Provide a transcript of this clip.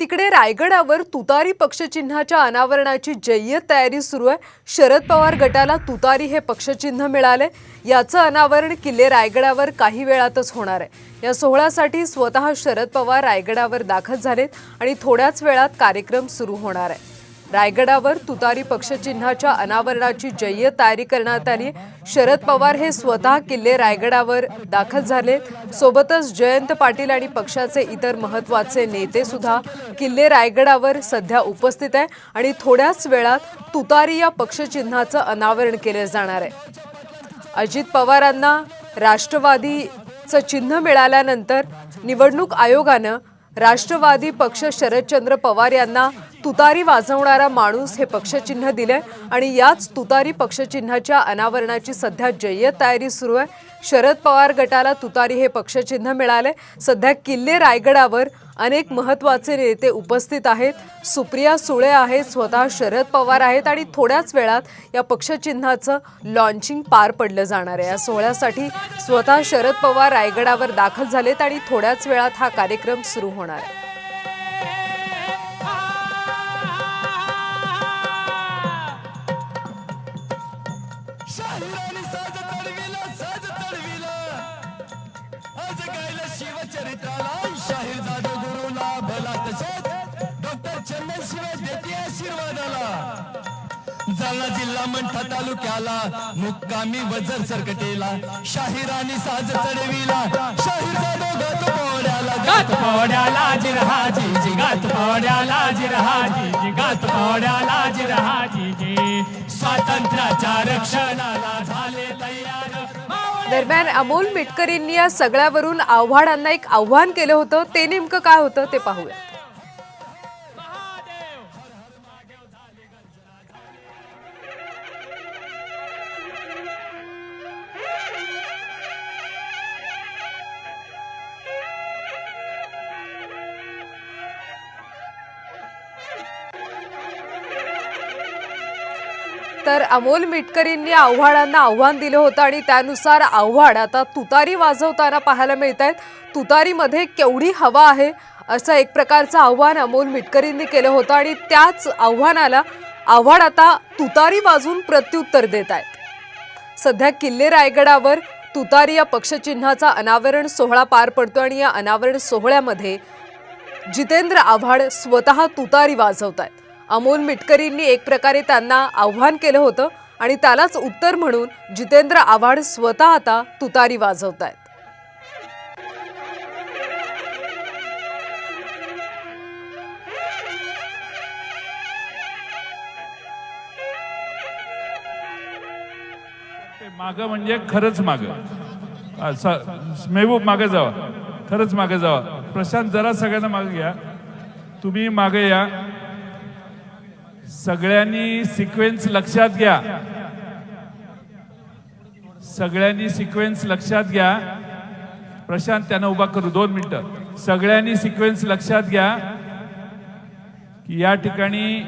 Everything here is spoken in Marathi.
तिकडे रायगडावर तुतारी पक्षचिन्हाच्या अनावरणाची जय्यत तयारी सुरू आहे. शरद पवार गटाला तुतारी हे पक्षचिन्ह मिळाले. याचं अनावरण किल्ले रायगडावर काही वेळातच होणार आहे. या सोहळ्यासाठी स्वतः शरद पवार रायगडावर दाखल झालेत आणि थोड्याच वेळात कार्यक्रम सुरू होणार आहे. रायगडावर तुतारी पक्षचिन्हाच्या अनावरणाची जय्य तयारी करण्यात आली. शरद पवार हे स्वतः किल्ले रायगडावर दाखल झाले. सोबतच जयंत पाटील आणि पक्षाचे इतर महत्त्वाचे नेते सुद्धा किल्ले रायगडावर सध्या उपस्थित आहे आणि थोड्याच वेळात तुतारी या पक्षचिन्हाचं अनावरण केले जाणार आहे. अजित पवारांना राष्ट्रवादीचं चिन्ह मिळाल्यानंतर निवडणूक आयोगानं राष्ट्रवादी पक्ष शरदचंद्र पवार यांना तुतारी वाजवणारा माणूस हे पक्षचिन्ह दिलंय आणि याच तुतारी पक्षचिन्हाच्या अनावरणाची सध्या जय्यत तयारी सुरू आहे. शरद पवार गटाला तुतारी हे पक्षचिन्ह मिळाले सध्या किल्ले रायगडावर अनेक महत्त्वाचे नेते उपस्थित आहेत. सुप्रिया सुळे आहेत स्वतः शरद पवार आहेत आणि थोड्याच वेळात या पक्षचिन्हाचं लॉन्चिंग पार पडलं जाणार आहे. या सोहळ्यासाठी स्वतः शरद पवार रायगडावर दाखल झालेत आणि थोड्याच वेळात हा कार्यक्रम सुरू होणार आहे. शाहिराने साज चढविला साज चढविला आज गायला शिवचरित्राला शाहीर जाधव गुरुला भला तसेच डॉक्टर चंदन देते आशीर्वादाला. जालना जिल्हा मंठा तालुक्याला मुक्कामी वजर सरकटेला. शाहिरानी साज चढविला शाहीर जाधव गात पोहड्याला गात पौड्याला जिरहाजी जी गात पौड्याला जिरहाजी जी गात पौड्याला जिरहाजी. दरम्यान अमोल मिटकरींनी या सगळ्यावरून आव्हाडांना एक आव्हान केलं होतं. ते नेमकं काय होतं ते पाहूया. तर अमोल मिटकरींनी आव्हाडांना आव्हान दिलं होतं आणि त्यानुसार आव्हाड आता तुतारी वाजवताना पाहायला मिळत आहेत तुतारीमध्ये केवढी हवा आहे असं एक प्रकारचं आव्हान अमोल मिटकरींनी केलं होतं आणि त्याच आव्हानाला आव्हाड आता तुतारी वाजून प्रत्युत्तर देत आहेत सध्या किल्ले रायगडावर तुतारी या पक्षचिन्हाचा अनावरण सोहळा पार पडतो आणि या अनावरण सोहळ्यामध्ये जितेंद्र आव्हाड स्वतः तुतारी वाजवत आहेत अमोल मिटकरींनी एक प्रकारे त्यांना आव्हान केलं होतं आणि त्यालाच उत्तर म्हणून जितेंद्र आव्हाड स्वतः आता तुतारी वाजवत आहेत माग म्हणजे खरंच माग. मेहबूब मागे जावा. खरंच मागे जावा. प्रशांत जरा सगळ्यांना मागे घ्या. तुम्ही मागे या. सगळ्यांनी सिक्वेन्स लक्षात घ्या. सगळ्यांनी सिक्वेन्स लक्षात घ्या. प्रशांत त्यांना उभा करू दोन मिनिटं. सगळ्यांनी सिक्वेन्स लक्षात घ्या. की या ठिकाणी